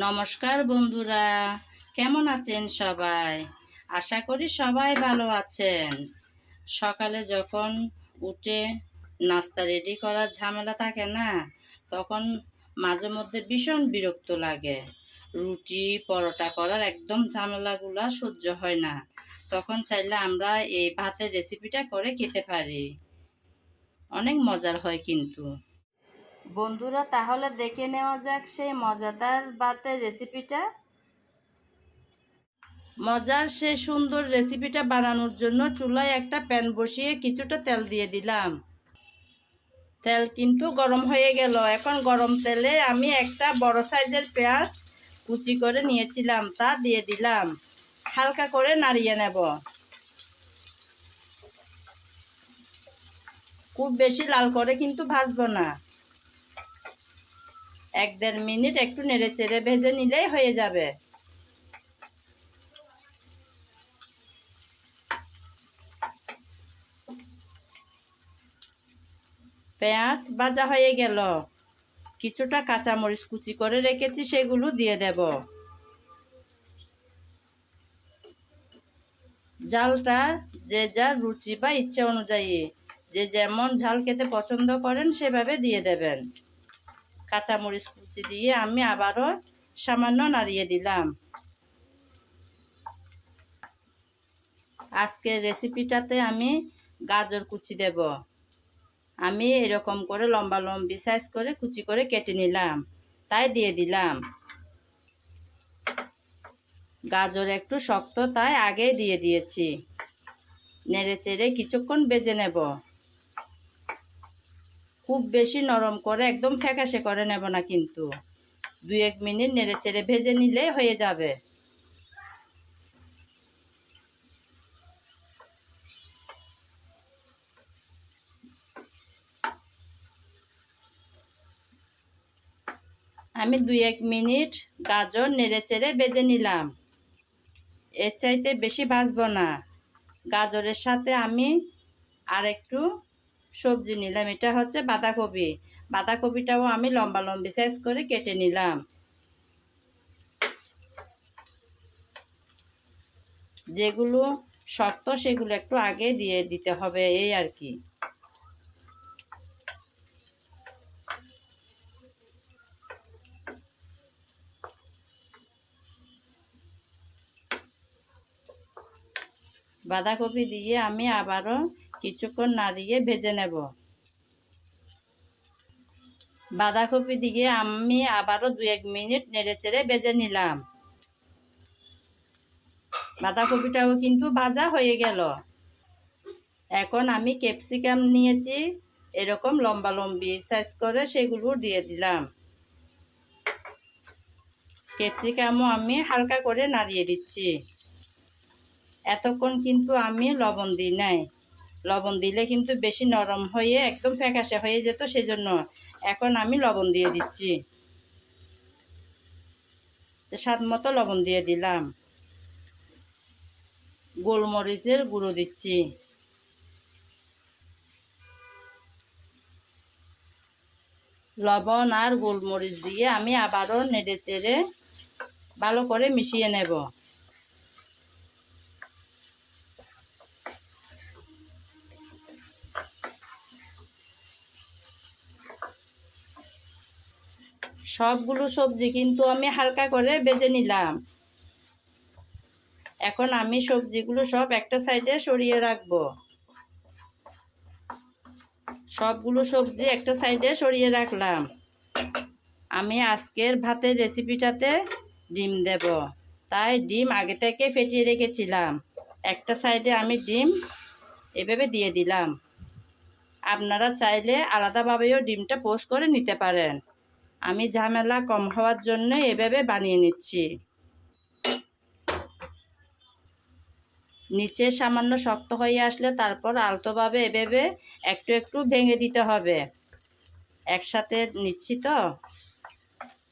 নমস্কার বন্ধুরা, কেমন আছেন সবাই? আশা করি সবাই ভালো আছেন। সকালে যখন উঠে নাস্তা রেডি করার ঝামেলা থাকে না, তখন মাঝে মধ্যে ভীষণ বিরক্ত লাগে। রুটি, পরোটা করার একদম ঝামেলাগুলা সহ্য হয় না। তখন চাইলে আমরা এই ভাতের রেসিপিটা করে খেতে পারি। অনেক মজার হয় কিন্তু। বন্ধুরা, তাহলে দেখে নেওয়া যাক সেই মজাদার ভাতের রেসিপিটা। মজার সে সুন্দর রেসিপিটা বানানোর জন্য চুলায় একটা প্যান বসিয়ে কিছুটা তেল দিয়ে দিলাম। তেল কিন্তু গরম হয়ে গেল। এখন গরম তেলে আমি একটা বড় সাইজের পেঁয়াজ কুচি করে নিয়েছিলাম, তা দিয়ে দিলাম। হালকা করে নাড়িয়ে নেব। খুব বেশি লাল করে কিন্তু ভাজবো না। এক দেড় মিনিট একটু নেড়ে চেড়ে ভেজে নিলেই হয়ে যাবে। পেঁয়াজ ভাজা হয়ে গেল। কিছুটা কাঁচামরিচ কুচি করে রেখেছি, সেগুলো দিয়ে দেব। জালটা যে যার রুচি বা ইচ্ছে অনুযায়ী, যে যেমন ঝাল খেতে পছন্দ করেন সেভাবে দিয়ে দেবেন। কাঁচামরিচ কুচি দিয়ে আমি আবারও সামান্য নাড়িয়ে দিলাম। আজকের রেসিপিটাতে আমি গাজর কুচি দেব। আমি এরকম করে লম্বা লম্বি সাইজ করে কুচি করে কেটে নিলাম, তাই দিয়ে দিলাম। গাজর একটু শক্ত, তাই আগে দিয়ে দিয়েছি। নেড়ে চেড়ে কিছুক্ষণ বেজে নেব। খুব বেশি নরম করে, একদম ফ্যাকাশে করে নেব না কিন্তু। দুই এক মিনিট নেড়ে চেড়ে ভেজে নিলে হয়ে যাবে। আমি দুই এক মিনিট গাজর নেড়ে চেড়ে বেজে নিলাম। এর চাইতে বেশি ভাজবো না। গাজরের সাথে আমি আর একটু সবজি নিলাম। এটা হচ্ছে বাঁধাকপি। বাঁধাকপিটাও আমি লম্বা লম্বি সাইজ করে কেটে নিলাম। যেগুলো শক্ত, সেগুলো একটু আগে দিয়ে দিতে হবে, এই আর কি। বাঁধাকপি দিয়ে আমি আবারও কিছুক্ষণ নাড়িয়ে ভেজে নেব। বাঁধাকপি দিয়ে আমি আবারও দু এক মিনিট নেড়ে চেড়ে ভেজে নিলাম। বাঁধাকপিটাও কিন্তু ভাজা হয়ে গেল। এখন আমি ক্যাপসিকাম নিয়েছি, এরকম লম্বা লম্বি সাইজ করে সেগুলো দিয়ে দিলাম। ক্যাপসিকামও আমি হালকা করে নাড়িয়ে দিচ্ছি। এতক্ষণ কিন্তু আমি লবণ দিই নাই। লবণ দিলে কিন্তু বেশি নরম হয়ে একদম ফ্যাকাশে হয়ে যেত, সেজন্য এখন আমি লবণ দিয়ে দিচ্ছি। স্বাদ মতো লবণ দিয়ে দিলাম। গোলমরিচের গুঁড়ো দিচ্ছি। লবণ আর গোলমরিচ দিয়ে আমি আবারও নেড়ে চেড়ে ভালো করে মিশিয়ে নেব। সবগুলো সবজি কিন্তু আমি হালকা করে বেজে নিলাম। এখন আমি সবজিগুলো সব একটা সাইডে সরিয়ে রাখব। সবগুলো সবজি একটা সাইডে সরিয়ে রাখলাম। আমি আজকের ভাতের রেসিপিটাতে ডিম দেব। তাই ডিম আগে থেকে ফেটিয়ে রেখেছিলাম। একটা সাইডে আমি ডিম এভাবে দিয়ে দিলাম। আপনারা চাইলে আলাদাভাবেও ডিমটা পোস্ট করে নিতে পারেন। আমি ঝামেলা কম হওয়ার জন্য এভাবে বানিয়ে নিচ্ছি। নিচে সামান্য শক্ত হয়ে আসলে তারপর আলতোভাবে এভাবে একটু একটু ভেঙে দিতে হবে। একসাথে নিচ্ছি তো।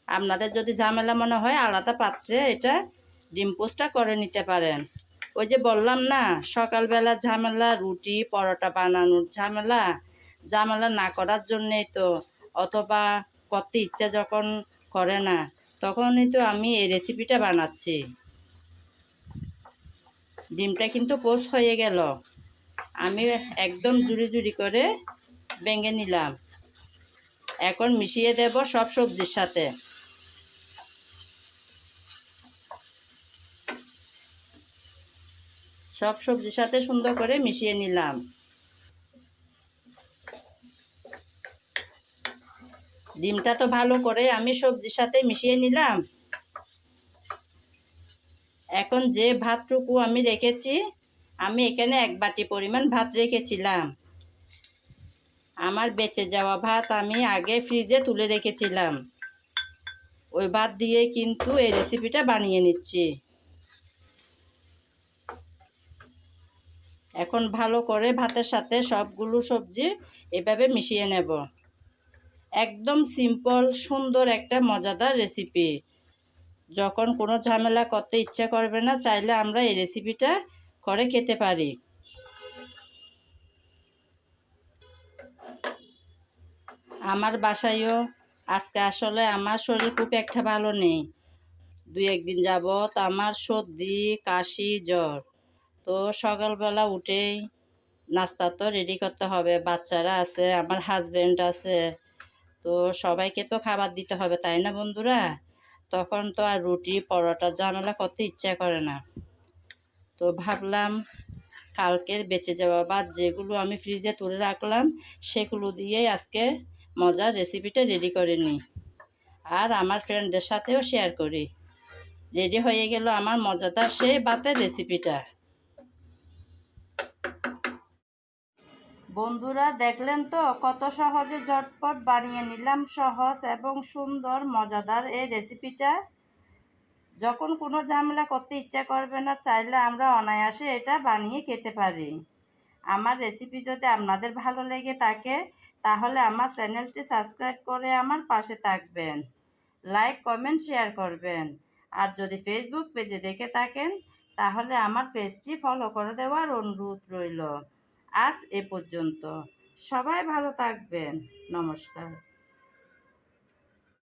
আপনাদের যদি ঝামেলা মনে হয়, আলাদা পাত্রে এটা ডিম পোস্টটা করে নিতে পারেন। ওই যে বললাম না, সকালবেলা ঝামেলা, রুটি, পরোটা বানানোর ঝামেলা। ঝামেলা না করার জন্যেই তো, অথবা করতে ইচ্ছা যখন করে না, তখনই তো আমি এই রেসিপিটা বানাচ্ছি। ডিমটা কিন্তু পোস্ট হয়ে গেল। আমি একদম জুড়ি জুড়ি করে ভেঙে নিলাম। এখন মিশিয়ে দেব সব সবজির সাথে। সব সবজির সাথে সুন্দর করে মিশিয়ে নিলাম। ডিমটা তো ভালো করে আমি সবজির সাথে মিশিয়ে নিলাম। এখন যে ভাতটুকু আমি রেখেছি, আমি এখানে এক বাটি পরিমাণ ভাত রেখেছিলাম। আমার বেঁচে যাওয়া ভাত আমি আগে ফ্রিজে তুলে রেখেছিলাম। ওই ভাত দিয়ে কিন্তু এই রেসিপিটা বানিয়ে নিচ্ছি। এখন ভালো করে ভাতের সাথে সবগুলো সবজি এভাবে মিশিয়ে নেব। একদম সিম্পল, সুন্দর একটা মজাদার রেসিপি যখন কোনো ঝামেলা করতে ইচ্ছা করবে না, চাইলে আমরা এই রেসিপিটা করে খেতে পারি। আমার বাসায়ও আজকে আসলে আমার শরীর খুব একটা ভালো নেই। দুই একদিন যাবৎ আমার সর্দি, কাশি, জ্বর। তো সকালবেলা উঠেই নাস্তা তো রেডি করতে হবে। বাচ্চারা আছে, আমার হাজব্যান্ড আছে। তো সবাইকে তো খাবার দিতে হবে, তাই না বন্ধুরা? তখন তো আর রুটি, পরোটা ঝামেলা করতে ইচ্ছা করে না। তো ভাবলাম কালকের বেঁচে যাওয়া বাদ যেগুলো আমি ফ্রিজে তুলে রাখলাম, সেগুলো দিয়েই আজকে মজার রেসিপিটা রেডি করে নিই। আর আমার ফ্রেন্ডদের সাথেও শেয়ার করি। রেডি হয়ে গেল আমার মজাদার সেই ভাতের রেসিপিটা বন্ধুরা, দেখলেন তো? কত সহজে ঝটপট বানিয়ে নিলাম, সহজ এবং সুন্দর, মজাদার এই রেসিপিটা যখন কোনো ঝামেলা করতে ইচ্ছা করবে না, চাইলে আমরা অনায়াসে এটা বানিয়ে খেতে পারি। আমার রেসিপি যদি আপনাদের ভালো লেগে থাকে, তাহলে আমার চ্যানেলটি সাবস্ক্রাইব করে আমার পাশে থাকবেন। লাইক কমেন্ট শেয়ার করবেন। আর যদি ফেসবুক পেজে দেখে থাকেন, তাহলে আমার পেজটি ফলো করে দেওয়ার অনুরোধ রইল। আজ এ পর্যন্ত। সবাই ভালো থাকবেন। নমস্কার।